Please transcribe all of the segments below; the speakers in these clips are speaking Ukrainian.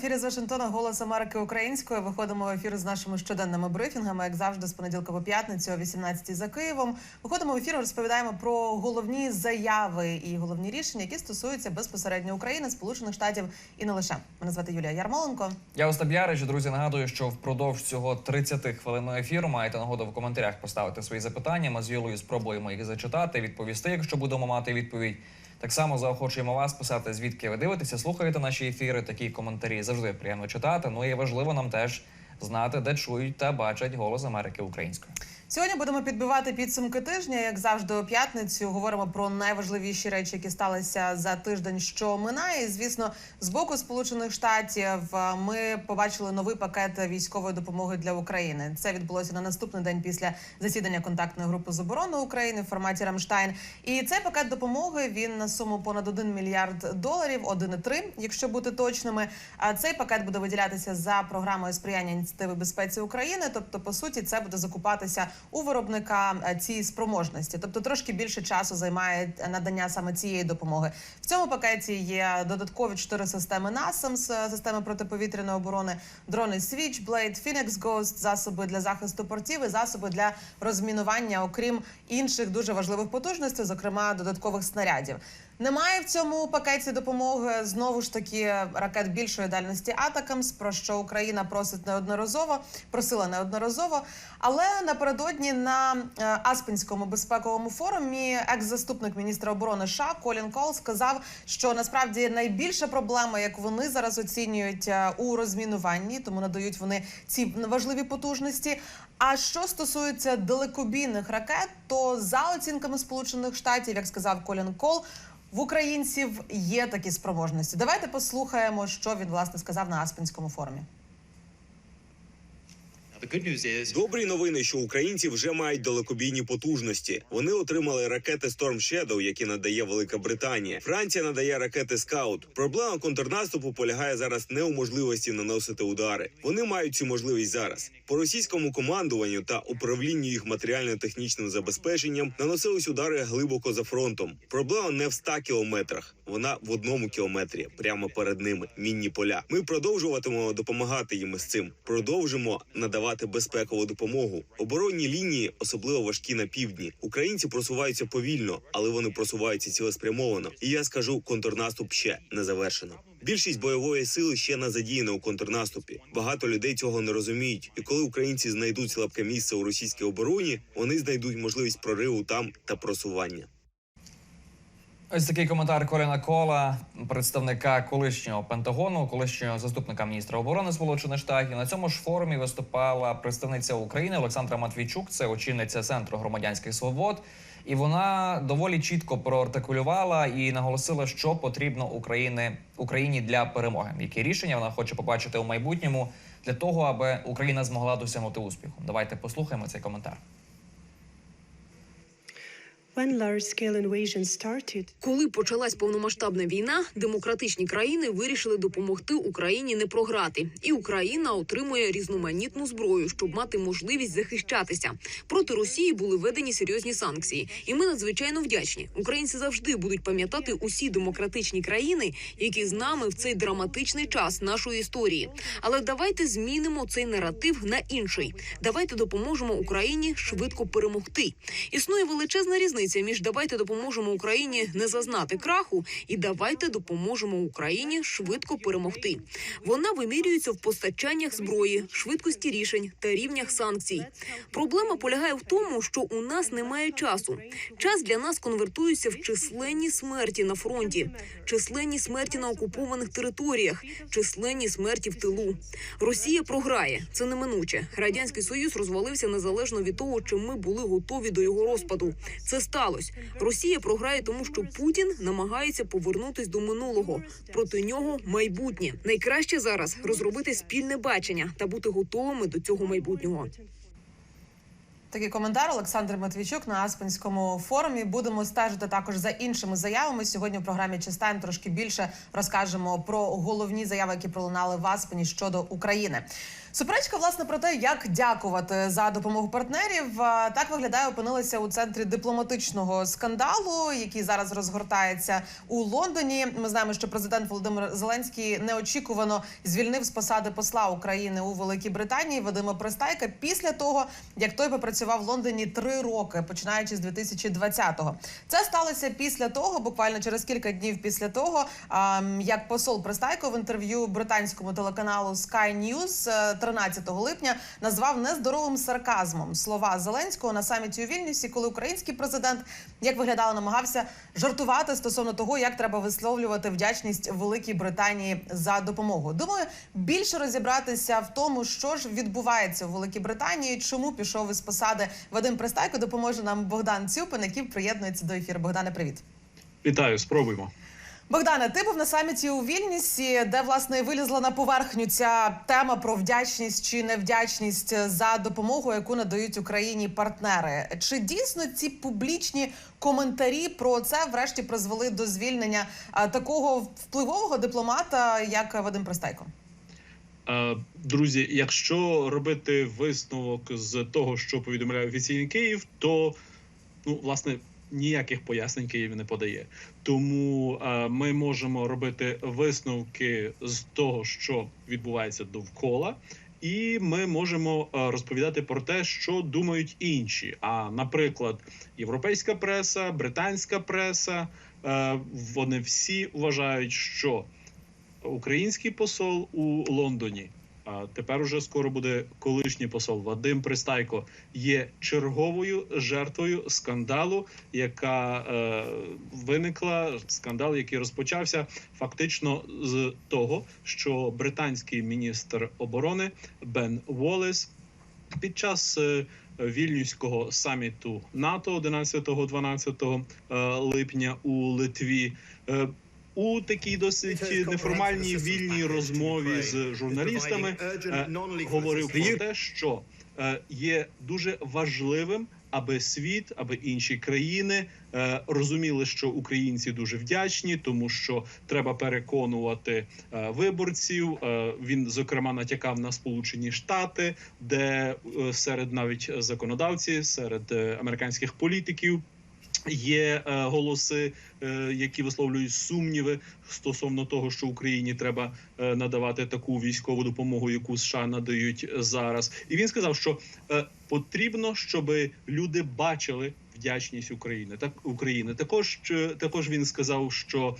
Ефірі з Вашингтона Голос Америки українською. Виходимо в ефір з нашими щоденними брифінгами, як завжди, з понеділка по п'ятницю о 18 за Києвом. Виходимо в ефір, розповідаємо про головні заяви і головні рішення, які стосуються безпосередньо України, Сполучених Штатів і не лише. Мене звати Юлія Ярмоленко. Я Остап Ярич. Друзі, нагадую, що впродовж цього 30 хвилинного ефіру маєте нагоду в коментарях поставити свої запитання. Ми з Юлею спробуємо їх зачитати, відповісти, якщо будемо мати відповідь. Так само заохочуємо вас писати, звідки ви дивитеся, слухаєте наші ефіри. Такі коментарі завжди приємно читати. Ну і важливо нам теж знати, де чують та бачать голос Америки українською. Сьогодні будемо підбивати підсумки тижня. Як завжди, у п'ятницю говоримо про найважливіші речі, які сталися за тиждень, що минає. І, звісно, з боку Сполучених Штатів е, ми побачили новий пакет військової допомоги для України. Це відбулося на наступний день після засідання контактної групи з оборони України в форматі Рамштайн. І цей пакет допомоги він на суму понад 1 мільярд доларів, 1,3, якщо бути точними. А цей пакет буде виділятися за програмою сприяння ініціативи безпеці України. Тобто, по суті, це буде закупатися у виробника е, цієї спроможності, тобто трошки більше часу займає надання саме цієї допомоги. В цьому пакеті є додаткові чотири системи NASAMS, е, системи протиповітряної оборони, дрони Switchblade, Phoenix Ghost, засоби для захисту портів і засоби для розмінування, окрім інших дуже важливих потужностей, зокрема додаткових снарядів. Немає в цьому пакеті допомоги знову ж таки ракет більшої дальності Атакамс, про що Україна просить неодноразово, просила неодноразово. Але напередодні на е, Аспенському безпековому форумі екс-заступник міністра оборони США Колін Кол сказав, що насправді найбільша проблема, як вони зараз оцінюють е, у розмінуванні, тому надають вони ці важливі потужності. А що стосується далекобійних ракет, то за оцінками Сполучених Штатів, як сказав Колін Кол, в українців є такі спроможності. Давайте послухаємо, що він власне сказав на Аспенському форумі. Добрі новини, що українці вже мають далекобійні потужності. Вони отримали ракети Storm Shadow, які надає Велика Британія. Франція надає ракети Скаут. Проблема контрнаступу полягає зараз не у можливості наносити удари. Вони мають цю можливість зараз. По російському командуванню та управлінню їх матеріально-технічним забезпеченням наносились удари глибоко за фронтом. Проблема не в 100 кілометрах. Вона в одному кілометрі, прямо перед ними. Мінні поля. Ми продовжуватимемо допомагати їм із цим. Продовжимо надавати безпекову допомогу. Оборонні лінії, особливо важкі на півдні. Українці просуваються повільно, але вони просуваються цілеспрямовано. І я скажу, контрнаступ ще не завершено. Більшість бойової сили ще не задіяна у контрнаступі. Багато людей цього не розуміють. І коли українці знайдуть слабке місце у російській обороні, вони знайдуть можливість прориву там та просування. Ось такий коментар Коліна Кола, представника колишнього Пентагону, колишнього заступника міністра оборони Сполучених Штатів. На цьому ж форумі виступала представниця України Олександра Матвійчук, це очільниця центру громадянських свобод. І вона доволі чітко проартикулювала і наголосила, що потрібно України Україні для перемоги. Які рішення вона хоче побачити у майбутньому для того, аби Україна змогла досягнути успіху. Давайте послухаємо цей коментар. Коли почалась повномасштабна війна, демократичні країни вирішили допомогти Україні не програти, і Україна отримує різноманітну зброю, щоб мати можливість захищатися. Проти Росії були введені серйозні санкції, і ми надзвичайно вдячні. Українці завжди будуть пам'ятати усі демократичні країни, які з нами в цей драматичний час нашої історії. Але давайте змінимо цей наратив на інший. Давайте допоможемо Україні швидко перемогти. Існує величезна різниця між давайте допоможемо Україні не зазнати краху і давайте допоможемо Україні швидко перемогти. Вона вимірюється в постачаннях зброї, швидкості рішень та рівнях санкцій. Проблема полягає в тому, що у нас немає часу. Час для нас конвертується в численні смерті на фронті, численні смерті на окупованих територіях, численні смерті в тилу. Росія програє, це неминуче. Радянський Союз розвалився незалежно від того, чи ми були готові до його розпаду. Це сталося. Росія програє, тому що Путін намагається повернутись до минулого. Проти нього майбутнє. Найкраще зараз розробити спільне бачення та бути готовими до цього майбутнього. Такий коментар Олександр Матвійчук на Аспенському форумі. Будемо стежити також за іншими заявами. Сьогодні в програмі Чистайм трошки більше розкажемо про головні заяви, які пролунали в Аспені щодо України. Суперечка власне про те, як дякувати за допомогу партнерів. Так виглядає, опинилися у центрі дипломатичного скандалу, який зараз розгортається у Лондоні. Ми знаємо, що президент Володимир Зеленський неочікувано звільнив з посади посла України у Великій Британії Вадима Пристайка після того, як той попрацював в Лондоні три роки, починаючи з 2020-го. Це сталося після того, буквально через кілька днів після того, як посол Пристайко в інтерв'ю британському телеканалу Sky News е, 13 липня назвав нездоровим сарказмом слова Зеленського на саміті у Вільнюсі, коли український президент, як виглядало, намагався жартувати стосовно того, як треба висловлювати вдячність Великій Британії за допомогу. Думаю, більше розібратися в тому, що ж відбувається у Великій Британії, чому пішов із посади Вадим Пристайко, допоможе нам Богдан Цюпин, який приєднується до ефіру. Богдане, привіт. Вітаю, спробуємо. Богдане, ти був на саміті у Вільнюсі, де власне вилізла на поверхню ця тема про вдячність чи невдячність за допомогу, яку надають Україні партнери. Чи дійсно ці публічні коментарі про це врешті призвели до звільнення такого впливового дипломата, як Вадим Пристайко? Е, Друзі, якщо робити висновок з того, що повідомляє офіційний Київ, то ну власне ніяких пояснень Київ не подає. Тому е, ми можемо робити висновки з того, що відбувається довкола. І ми можемо е, розповідати про те, що думають інші. А наприклад, європейська преса, британська преса, е, вони всі вважають, що український посол у Лондоні. А тепер уже скоро буде колишній посол Вадим Пристайко. Є черговою жертвою скандалу, яка е, виникла. Скандал, який розпочався фактично з того, що британський міністр оборони Бен Волес під час е, вільнюського саміту НАТО 11-12 е, липня у Литві. У такій досить неформальній вільній розмові з журналістами е, говорив про те, що е, є дуже важливим, аби світ, аби інші країни е, розуміли, що українці дуже вдячні, тому що треба переконувати е, виборців. Е, Він зокрема натякав на Сполучені Штати, де е, серед навіть законодавців, серед е, американських політиків. Є е, голоси, е, які висловлюють сумніви стосовно того, що Україні треба е, надавати таку військову допомогу, яку США надають зараз. І він сказав, що е, потрібно, щоб люди бачили вдячність України. Так України також е, також він сказав, що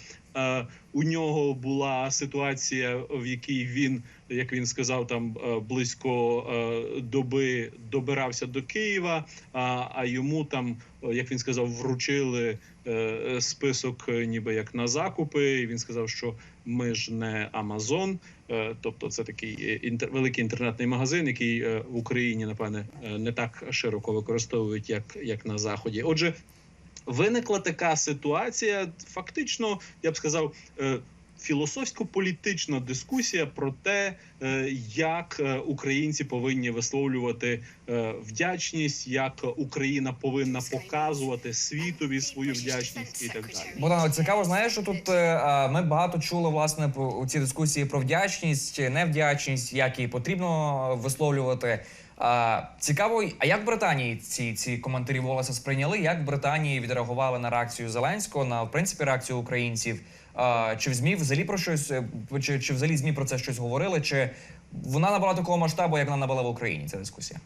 у нього була ситуація, в якій він, як він сказав, там е, близько е, доби добирався до Києва. А, йому там, як він сказав, вручили е, список, ніби як на закупи. І він сказав, що ми ж не Амазон. Тобто, це такий великий інтернетний магазин, який в Україні напевне не так широко використовують, як, як на заході. Отже, виникла така ситуація. Фактично, я б сказав. е, Філософсько-політична дискусія про те, е, як е, українці повинні висловлювати вдячність, як Україна повинна показувати світові свою вдячність і так далі. Богдан, цікаво, знаєш, що тут а, ми багато чули власне по- у цій дискусії про вдячність, невдячність, як її потрібно висловлювати. А, цікаво, а як Британії ці, ці коментарі Волоса сприйняли? Як Британії відреагували на реакцію Зеленського, на в принципі реакцію українців? А, чи в ЗМІ взагалі про щось е, чи, чи взагалі ЗМІ про це щось говорили? Чи вона набрала такого масштабу, як вона набрала в Україні? Ця дискусія?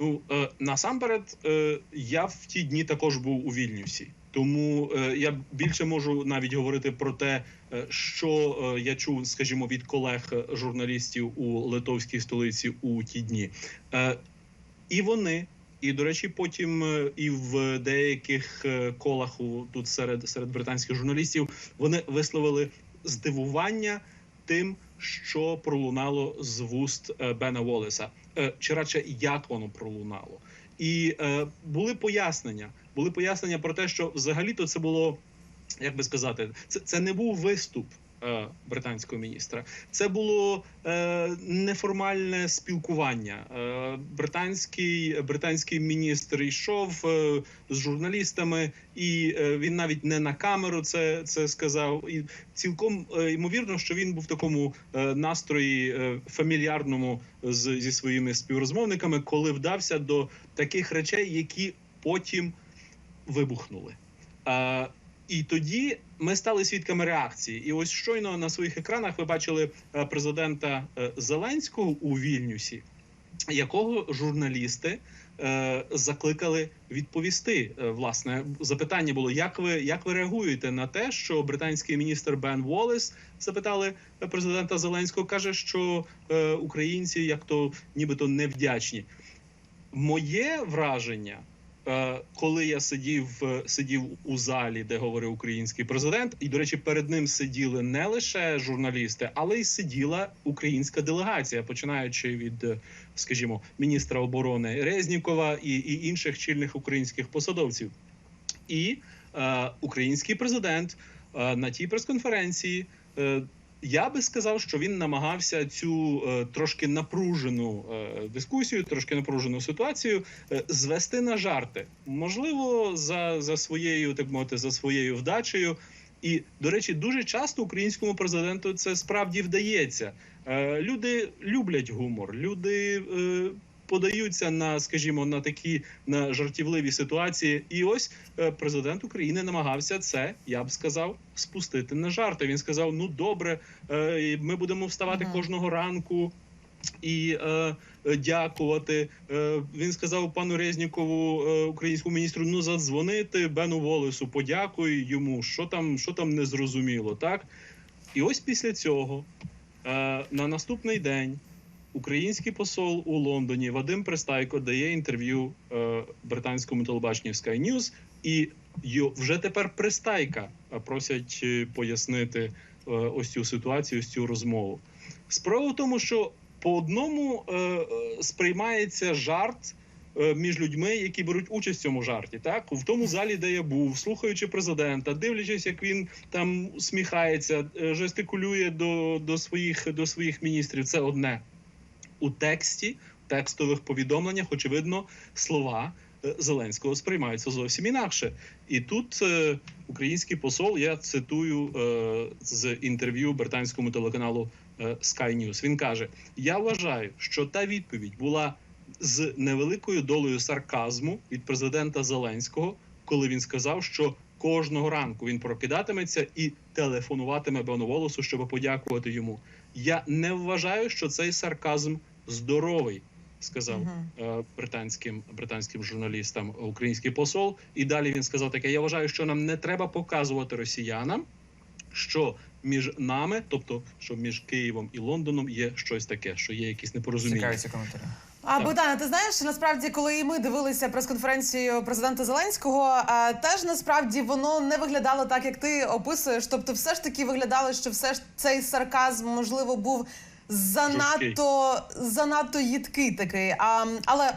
Ну е, насамперед, е, я в ті дні також був у Вільнюсі. Тому е, я більше можу навіть говорити про те, що е, я чув, скажімо, від колег е, у литовській столиці у ті дні. Е, і вони, і до речі, потім е, і в деяких е, колах тут серед серед британських журналістів вони висловили здивування тим, що пролунало з вуст е, Бена Волеса, Е, чи радше як воно пролунало. І е, були пояснення. Були пояснення про те, що взагалі-то це було, як би сказати, це, це не був виступ. е, британського міністра. Це було е, неформальне спілкування. Е, британський, британський міністр йшов е, з журналістами, і е, він навіть не на камеру це, це сказав. І цілком е, ймовірно, що він був в такому е, настрої е, фамільярному з, зі своїми співрозмовниками, коли вдався до таких речей, які потім вибухнули. Е, і тоді ми стали свідками реакції. І ось щойно на своїх екранах ви бачили е, президента е, Зеленського у Вільнюсі, якого журналісти е, закликали відповісти. Власне, запитання було: як ви як ви реагуєте на те, що британський міністр Бен Волес запитали президента Зеленського, каже, що українці як то нібито невдячні. Моє враження. Е, Коли я сидів е, сидів у залі, де говорив український президент, і до речі, перед ним сиділи не лише журналісти, але й сиділа українська делегація, починаючи від, е, скажімо, міністра оборони Резнікова і, і інших чільних українських посадовців. І е, український президент е, на тій прес-конференції. Я би сказав, що він намагався цю е, трошки напружену е, дискусію, трошки напружену ситуацію е, звести на жарти, можливо, за, за своєю, так мовити, за своєю вдачею. І, до речі, дуже часто українському президенту це справді вдається. Е, люди люблять гумор, люди е, подаються на, скажімо, на такі на жартівливі ситуації. І ось е, президент України намагався це, я б сказав, спустити на жарти. Він сказав: Ну добре, е, ми будемо вставати Мгм. кожного ранку. І е, е, дякувати. Е, він сказав пану Резнікову, е, українському міністру, ну задзвонити Бену Волесу, подякуй йому, що там, що там не зрозуміло, так? І ось після цього, е, на наступний день, український посол у Лондоні Вадим Пристайко дає інтерв'ю е, британському телебаченню Sky News, і вже тепер Пристайка е, просять е, пояснити ось цю ситуацію, ось цю розмову. Справа в тому, що по одному сприймається жарт між людьми, які беруть участь в цьому жарті. Так в тому залі, де я був, слухаючи президента, дивлячись, як він там усміхається, е, жестикулює до, до своїх до своїх міністрів. Це одне у тексті, в текстових повідомленнях, очевидно, слова. е, Зеленського сприймаються зовсім інакше, і тут е, український посол я цитую е, з інтерв'ю британському телеканалу е, Sky News. Він каже: Я вважаю, що та відповідь була з невеликою долею сарказму від президента Зеленського, коли він сказав, що кожного ранку він прокидатиметься і телефонуватиме Беноволосу, щоб подякувати йому. Я не вважаю, що цей сарказм здоровий, сказав Мгм. е, британським британським журналістам український посол. І далі він сказав таке: я вважаю, що нам не треба показувати росіянам, що між нами, тобто що між Києвом і Лондоном, є щось таке, що є якісь непорозуміння. Цікаві ці коментарі. А Так. Богдане, ти знаєш, насправді, коли і ми дивилися прес-конференцію президента Зеленського, а, теж насправді воно не виглядало так, як ти описуєш. Тобто, все ж таки виглядало, що все ж цей сарказм можливо був занадто занадто їдкий такий. А, але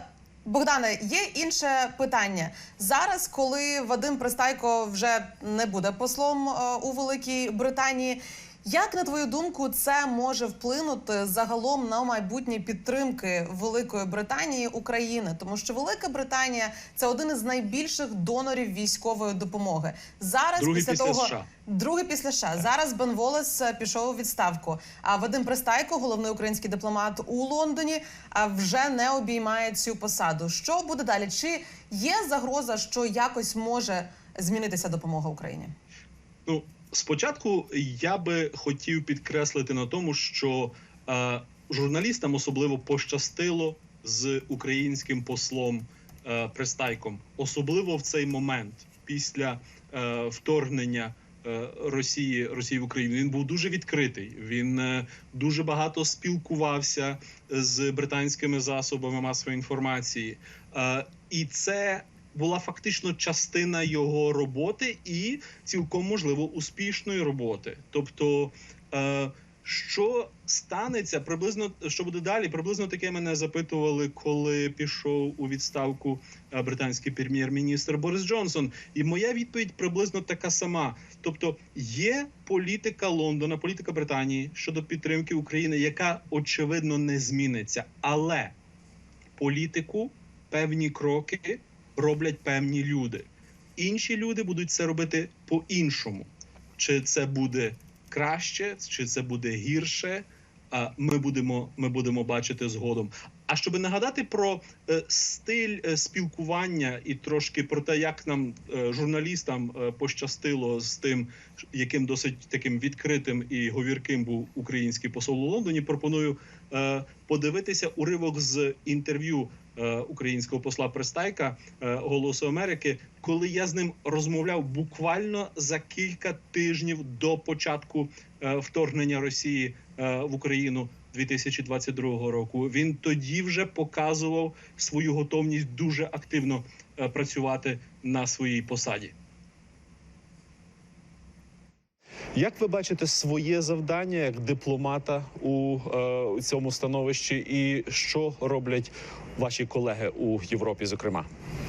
Богдане, є інше питання зараз, коли Вадим Пристайко вже не буде послом е, у Великій Британії. Як на твою думку, це може вплинути загалом на майбутні підтримки Великої Британії України? Тому що Велика Британія це один із найбільших донорів військової допомоги. Зараз Другий після, після того США. другий після США. Зараз Бен Волес е, пішов у відставку. А Вадим Пристайко, головний український дипломат у Лондоні, а, вже не обіймає цю посаду. Що буде далі? Чи є загроза, що якось може змінитися допомога Україні? Ну, спочатку я би хотів підкреслити на тому, що е, журналістам особливо пощастило з українським послом е, Пристайком, особливо в цей момент після е, вторгнення. е, Росії Росії в Україну він був дуже відкритий. Він е, дуже багато спілкувався з британськими засобами масової інформації, Е, і це була фактично частина його роботи і цілком можливо успішної роботи. Тобто е, Що станеться приблизно, що буде далі? Приблизно таке мене запитували, коли пішов у відставку е, британський прем'єр-міністр Борис Джонсон. І моя відповідь приблизно така сама. Тобто є політика Лондона, політика Британії щодо підтримки України, яка очевидно не зміниться, але політику певні кроки роблять певні люди. Інші люди будуть це робити по-іншому. Чи це буде краще, чи це буде гірше? Ми будемо, ми будемо бачити згодом. А щоб нагадати про е, стиль е, спілкування і трошки про те, як нам е, журналістам пощастило з тим, яким досить таким відкритим і говірким був український посол у Лондоні, пропоную подивитися уривок з інтерв'ю українського посла Пристайка е, Голосу Америки, коли я з ним розмовляв буквально за кілька тижнів до початку е, вторгнення Росії е, в Україну 2022 року. Він тоді вже показував свою готовність дуже активно е, працювати на своїй посаді. Як ви бачите своє завдання як дипломата у, е, цьому становищі, і що роблять ваші колеги у Європі, зокрема?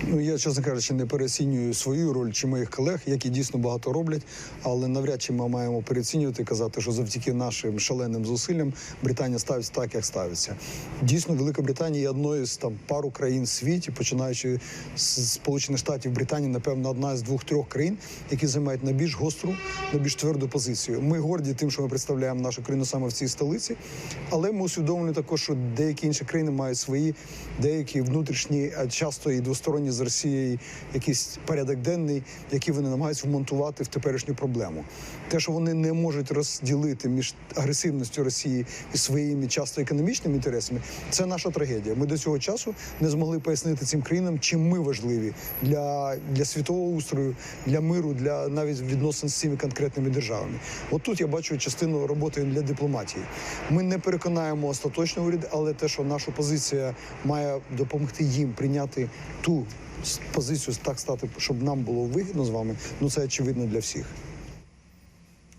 Ну я чесно кажучи, не переоцінюю свою роль чи моїх колег, які дійсно багато роблять, але навряд чи ми маємо переоцінювати казати, що завдяки нашим шаленим зусиллям Британія ставиться так, як ставиться. Дійсно, Велика Британія є одною з там пару країн в світі, починаючи з Сполучених Штатів, Британія, напевно, одна з двох-трьох країн, які займають найбільш гостру, найбільш тверду позицію. Ми горді тим, що ми представляємо нашу країну саме в цій столиці, але ми усвідомлюємо також, що деякі інші країни мають свої деякі внутрішні, а часто і двосторонні з Росією якийсь порядок денний, який вони намагаються вмонтувати в теперішню проблему. Те, що вони не можуть розділити між агресивністю Росії і своїми часто економічними інтересами, це наша трагедія. Ми до цього часу не змогли пояснити цим країнам, чим ми важливі для, для світового устрою, для миру, для навіть відносин з цими конкретними державами. От тут я бачу частину роботи для дипломатії. Ми не переконаємо остаточно уряд, але те, що наша позиція має допомогти їм прийняти ту позицію так стати, щоб нам було вигідно з вами. Ну це очевидно для всіх.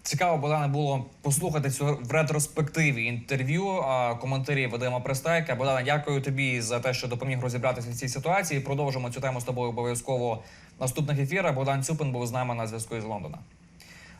Цікаво, Богдане, було послухати цю в ретроспективі інтерв'ю коментарі Вадима Пристайка. Богдане, дякую тобі за те, що допоміг розібратися в цій ситуації. Продовжимо цю тему з тобою обов'язково в наступних ефірах. Богдан Цюпин був з нами на зв'язку із Лондона.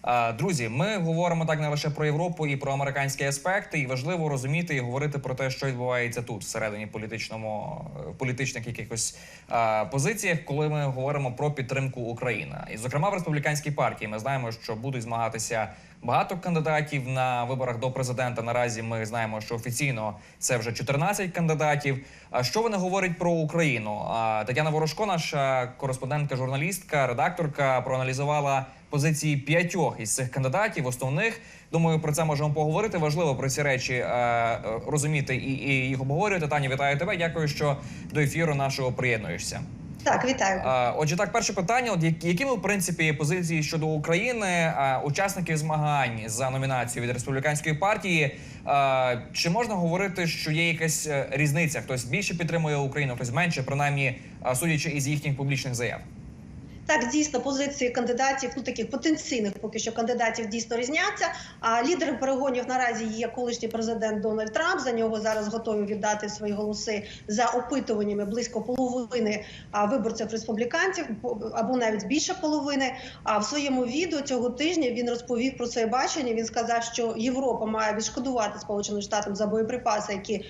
А, Друзі, ми говоримо так не лише про Європу і про американські аспекти, і важливо розуміти і говорити про те, що відбувається тут, всередині політичному е, політичних якихось а, позиціях, коли ми говоримо про підтримку України. І зокрема в республіканській партії ми знаємо, що будуть змагатися багато кандидатів на виборах до президента. Наразі ми знаємо, що офіційно це вже 14 кандидатів. А що вони говорять про Україну? Тетяна Ворожко, наша кореспондентка, журналістка, редакторка, проаналізувала позиції п'ятьох із цих кандидатів. Основних думаю, про це можемо поговорити. Важливо про ці речі е, розуміти і їх обговорювати. Таня, вітаю тебе. Дякую, що до ефіру нашого приєднуєшся. Так, вітаю. Отже, так, перше питання: от які- в принципі позиції щодо України учасників змагань за номінацію від республіканської партії? Чи можна говорити, що є якась е, різниця? Хтось більше підтримує Україну, хтось менше, принаймні судячи із їхніх публічних заяв? Так, дійсно, позиції кандидатів, ну таких потенційних поки що кандидатів дійсно різняться. А лідером перегонів наразі є колишній президент Дональд Трамп. За нього зараз готові віддати свої голоси за опитуваннями близько половини виборців республіканців, або навіть більше половини. А в своєму відео цього тижня він розповів про своє бачення. Він сказав, що Європа має відшкодувати Сполученим Штатам за боєприпаси, які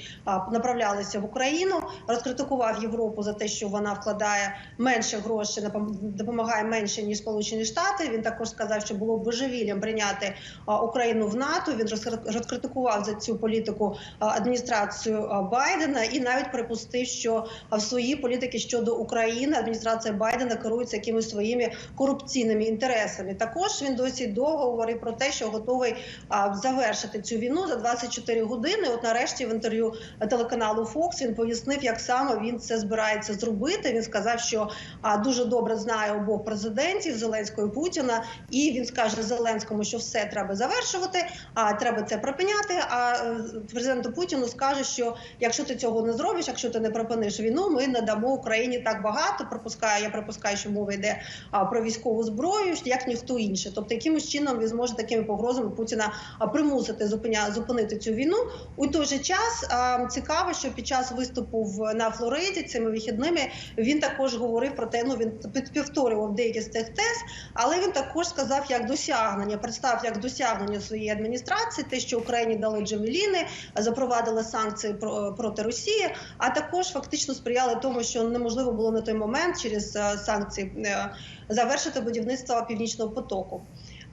направлялися в Україну. Розкритикував Європу за те, що вона вкладає менше грошей, напом- допомагає менше ніж Сполучені Штати. Він також сказав, що було б божевіллям прийняти Україну в НАТО. Він розкри- розкритикував за цю політику адміністрацію Байдена і навіть припустив, що в своїй політики щодо України адміністрація Байдена керується якимись своїми корупційними інтересами. Також він досі довго говорив про те, що готовий завершити цю війну за 24 години. От нарешті в інтерв'ю телеканалу Fox він пояснив, як саме він це збирається зробити. Він сказав, що дуже добре знає обох президентів Зеленського і Путіна, і він скаже Зеленському, що все треба завершувати, а треба це припиняти. А е, президенту Путіну скаже, що якщо ти цього не зробиш, якщо ти не припиниш війну, ми не дамо Україні так багато. Припускаю, я припускаю, що мова йде про військову зброю, як ніхто інший. Тобто, якимось чином він зможе такими погрозами Путіна примусити зупиня зупинити цю війну. У той же час цікаво, що під час виступу в на Флориді цими вихідними він також говорив про те, ну він під- повторював деякі з цих тез, але він також сказав як досягнення, представ як досягнення своєї адміністрації, те, що Україні дали джавеліни, запровадили санкції про- проти Росії, а також фактично сприяли тому, що неможливо було на той момент через е, санкції е, завершити будівництво північного потоку.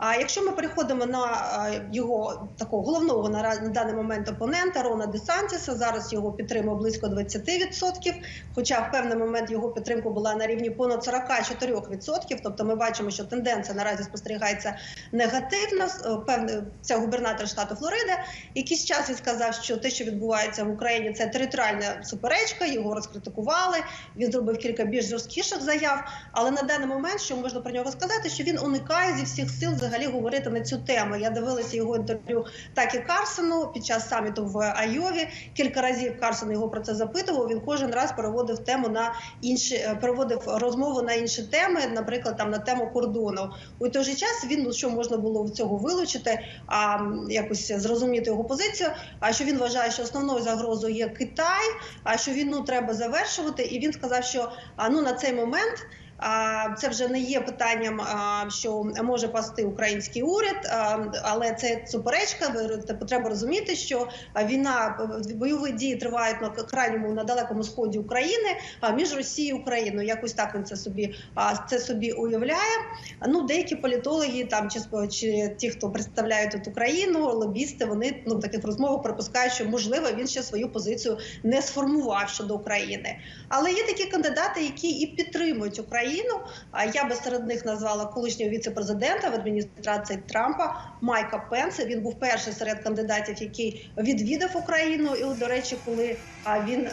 А якщо ми переходимо на е, його такого головного на даний момент опонента Рона Десантіса, зараз його підтримує близько 20%, хоча в певний момент його підтримка була на рівні понад 44%. Тобто ми бачимо, що тенденція наразі спостерігається негативна. Е, Певний це губернатор штату Флорида. Якийсь час він сказав, що те, що відбувається в Україні, це територіальна суперечка. Його розкритикували. Він зробив кілька більш жорсткіших заяв. Але на даний момент, що можна про нього сказати, що він уникає зі всіх сил взагалі говорити на цю тему. Я дивилася його інтерв'ю так і Карсону під час саміту в Айові. Кілька разів Карсон його про це запитував. Він кожен раз переводив тему на інші, е, переводив розмову на інші теми, наприклад, там на тему кордону. У той же час він ну що можна було в цього вилучити, а якось зрозуміти його позицію. А що він вважає, що основною загрозою є Китай, а що війну треба завершувати. І він сказав, що ну на цей момент. Це вже не є питанням, що може пасти український уряд, але це суперечка. Ви треба розуміти, що війна бойові дії тривають на крайньому на далекому сході України між Росією і Україною. Якось так він це собі це собі уявляє. Ну деякі політологи там чи чи ті, хто представляють тут Україну, лобісти, вони ну в таких розмовах припускають, що можливо він ще свою позицію не сформував щодо України. Але є такі кандидати, які і підтримують Україну. А я би серед них назвала колишнього віце-президента в адміністрації Трампа Майка Пенса. Він був перший серед кандидатів, який відвідав Україну. І, до речі, коли він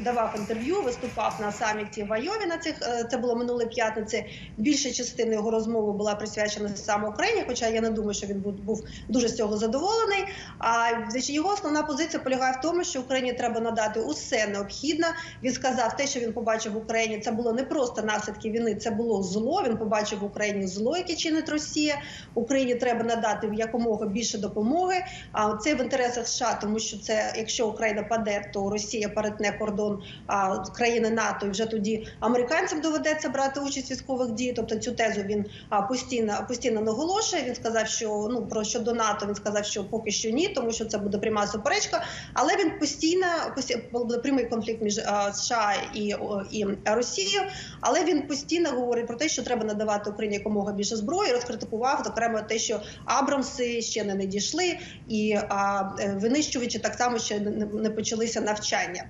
давав інтерв'ю, виступав на саміті в Айові. На цих е, це було минулої п'ятниці. Більша частина його розмови була присвячена саме Україні. Хоча я не думаю, що він був, дуже з цього задоволений. А його основна позиція полягає в тому, що Україні треба надати усе необхідне. Він сказав, те, що він побачив в Україні, це було не просто наслідки війни, це було зло. Він побачив в Україні зло, яке чинить Росія. Україні треба надати якомога більше допомоги. А це в інтересах США, тому що це якщо Україна паде, то Росія перетне кордон а, країни НАТО, і вже тоді американцям доведеться брати участь в військових діях. Тобто цю тезу він а, постійно постійно наголошує. Він сказав, що ну про щодо НАТО він сказав, що поки що ні, тому що це буде пряма суперечка. Але він постійно постійно прямий конфлікт між а, США і, і Росією. Але він постійно говорить про те, що треба надавати Україні якомога більше зброї. Розкритикував зокрема те, що Абрамси ще не надійшли, і а, е, винищувачі так само ще не, почалися навчання.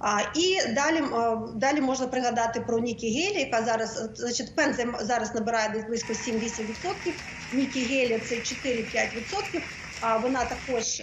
А, і далі, далі можна пригадати про Нікі Гелі, яка зараз, значить, Пен зараз набирає десь близько 7-8%, Нікі Гелі це 4-5%. Вона також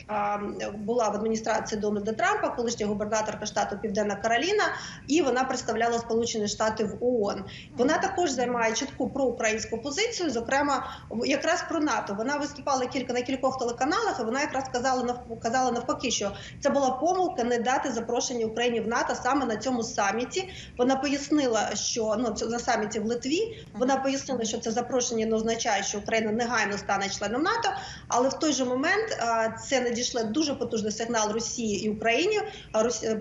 була в адміністрації Дональда Трампа, колишня губернаторка штату Південна Кароліна, і вона представляла Сполучені Штати в ООН. Вона також займає чітку проукраїнську позицію, зокрема якраз про НАТО. Вона виступала кілька на кількох телеканалах. і Вона якраз казала казала навпаки, що це була помилка не дати запрошення Україні в НАТО саме на цьому саміті. Вона пояснила, що ну на саміті в Литві. Вона пояснила, що це запрошення не означає, що Україна негайно стане членом НАТО, але в той же момент а, це надійшли дуже потужний сигнал Росії і Україні.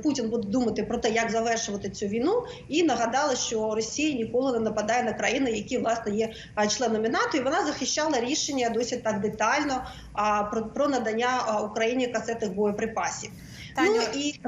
Путін буде думати про те, як завершувати цю війну, і нагадала, що Росія ніколи не нападає на країни, які власне є членами НАТО, і вона захищала рішення досить так детально про, про надання Україні касетних боєприпасів. Таню, Ну і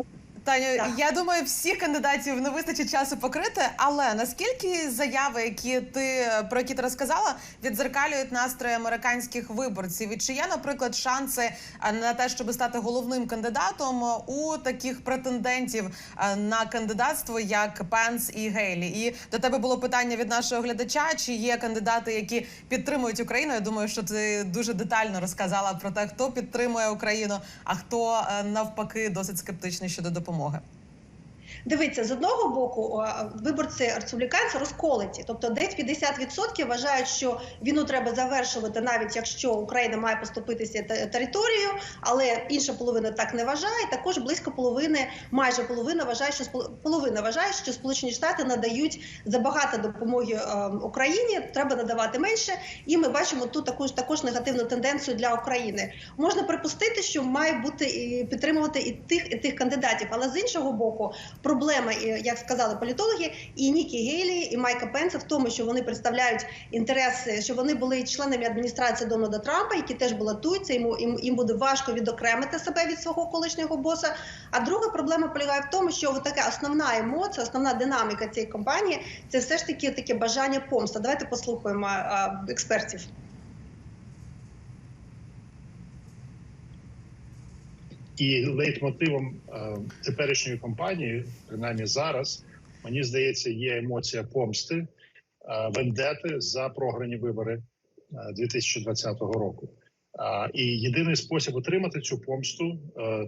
Таню, Так. я думаю, всіх кандидатів не вистачить часу покрити. Але наскільки заяви, які ти про які ти розказала, відзеркалюють настрої американських виборців? І чи є, наприклад, шанси на те, щоб стати головним кандидатом у таких претендентів на кандидатство, як Пенс і Гейлі? І до тебе було питання від нашого глядача: чи є кандидати, які підтримують Україну? Я думаю, що ти дуже детально розказала про те, хто підтримує Україну, а хто е, навпаки досить скептичний щодо допомоги. morre. Дивіться, з одного боку, виборці республіканці розколоті, тобто десь 50% вважають, що війну треба завершувати, навіть якщо Україна має поступитися територією, але інша половина так не вважає. Також близько половини, майже половина вважає, що половина вважає, що Сполучені Штати надають забагато допомоги е, Україні, треба надавати менше. І ми бачимо тут також також негативну тенденцію для України. Можна припустити, що має бути і підтримувати і тих, і тих кандидатів. Але з іншого боку, проблема, як сказали політологи, і Нікі Гейлі, і Майка Пенса в тому, що вони представляють інтереси, що вони були членами адміністрації Дональда Трампа, які теж балотуються. Йому їм, їм буде важко відокремити себе від свого колишнього боса. А друга проблема полягає в тому, що така основна емоція, основна динаміка цієї компанії це все ж таки таке бажання помста. Давайте послухаємо експертів. І лейтмотивом е, теперішньої кампанії, принаймні зараз, мені здається, є емоція помсти, е, вендети за програні вибори е, 2020 року. Е, і єдиний спосіб отримати цю помсту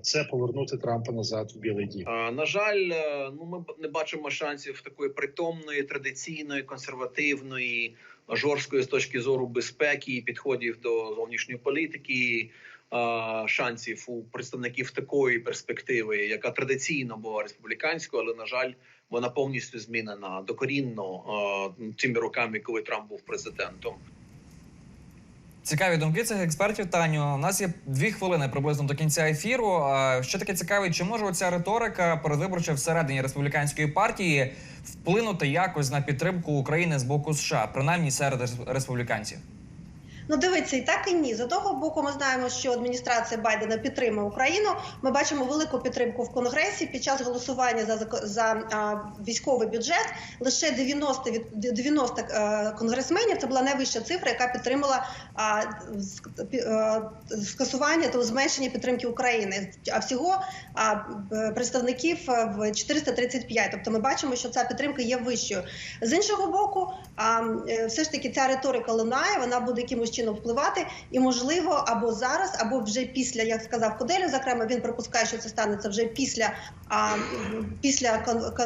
це повернути Трампа назад в Білий Дім. На жаль, ну ми не бачимо шансів такої притомної, традиційної, консервативної, жорсткої з точки зору безпеки, і підходів до зовнішньої політики. А, Шансів у представників такої перспективи, яка традиційно була республіканською, але на жаль, вона повністю змінена докорінно тими роками, коли Трамп був президентом. Цікаві думки цих експертів, Таню. У нас є дві хвилини приблизно до кінця ефіру. Що таке цікаве, чи може оця риторика передвиборча всередині республіканської партії вплинути якось на підтримку України з боку США, принаймні серед республіканців? Ну, дивіться, і так і ні. З одного боку, ми знаємо, що адміністрація Байдена підтримує Україну. Ми бачимо велику підтримку в Конгресі під час голосування за за а, військовий бюджет. Лише 90 від 90 е, конгресменів. Це була найвища цифра, яка підтримала а, ск- е, скасування та зменшення підтримки України. А всього а, представників е, в 435. Тобто, ми бачимо, що ця підтримка є вищою. З іншого боку, а, все ж таки ця риторика лунає, вона буде якимось чином впливати, і можливо, або зараз, або вже після, як сказав Коделю, зокрема, він припускає, що це станеться вже після а, після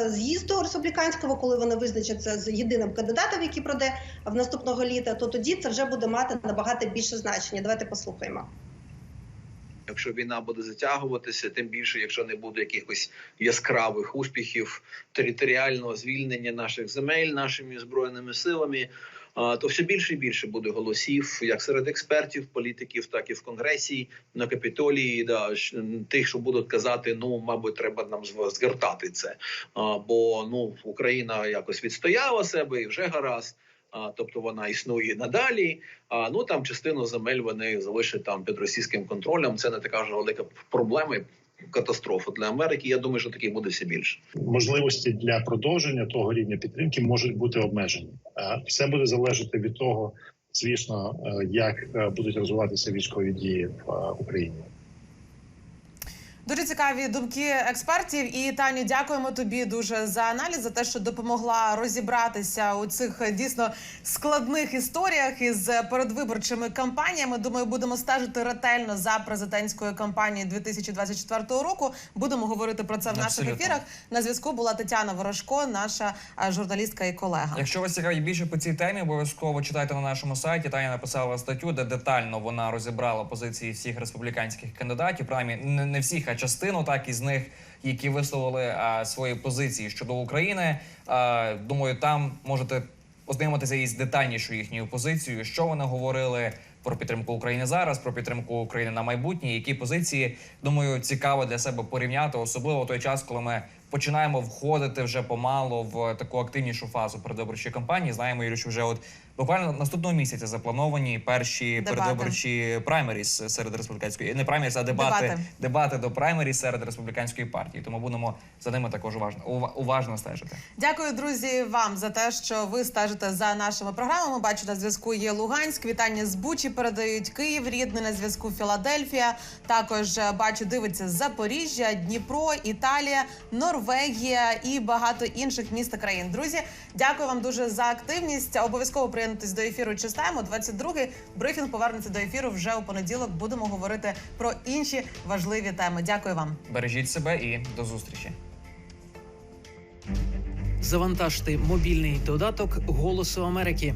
з'їзду республіканського, коли вони визначаться з єдиним кандидатом, який пройде в наступного літа, то тоді це вже буде мати набагато більше значення. Давайте послухаємо. Якщо війна буде затягуватися, тим більше, якщо не буде якихось яскравих успіхів територіального звільнення наших земель нашими збройними силами, то все більше і більше буде голосів, як серед експертів, політиків, так і в конгресі, на капітолії, да, тих, що будуть казати, ну мабуть, треба нам згортати це. Бо ну Україна якось відстояла себе і вже гаразд. А, тобто вона існує надалі. А ну там частину земель вони залишать там під російським контролем. Це не така вже велика проблема, катастрофа для Америки. Я думаю, що таких буде все більше. Можливості для продовження того рівня підтримки можуть бути обмежені. Е, Все буде залежати від того, звісно, е, як е, будуть розвиватися військові дії в Україні. Дуже цікаві думки експертів. І Таню, дякуємо тобі дуже за аналіз, за те, що допомогла розібратися у цих дійсно складних історіях із передвиборчими кампаніями. Думаю, будемо стежити ретельно за президентською кампанією 2024 року. Будемо говорити про це в наших Абсолютно. ефірах. На зв'язку була Тетяна Ворожко, наша е, журналістка і колега. Якщо вас цікавить більше по цій темі, обов'язково читайте на нашому сайті. Таня написала статтю, де детально вона розібрала позиції всіх республіканських кандидатів. Принаймні, не, не всіх, а частину так із них, які висловили а, свої позиції щодо України. А, думаю, там можете ознайомитися із детальнішою їхньою позицією, що вони говорили. Про підтримку України зараз, про підтримку України на майбутнє, які позиції думаю цікаво для себе порівняти, особливо той час, коли ми починаємо входити вже помало в таку активнішу фазу передвиборчої кампанії. Знаємо, Юрій, що вже от буквально наступного місяця заплановані перші Дебати. передвиборчі праймеріс серед республіканської не праймеріс, а дебати, Дебати. дебати до праймеріс серед республіканської партії. Тому будемо за ними також уважно уважно стежити. Дякую, друзі, вам за те, що ви стежите за нашими програмами. Бачу, на зв'язку є Луганськ. Вітання з Бучі передають Київ, рідний на зв'язку Філадельфія. Також е, бачу, дивиться Запоріжжя, Дніпро, Італія, Норвегія і багато інших міст та країн. Друзі, дякую вам дуже за активність. Обов'язково приєднуйтесь до ефіру. Чистаємо 22-й брифінг повернеться до ефіру вже у понеділок. Будемо говорити про інші важливі теми. Дякую вам. Бережіть себе і до зустрічі. завантажте мобільний додаток Голосу Америки.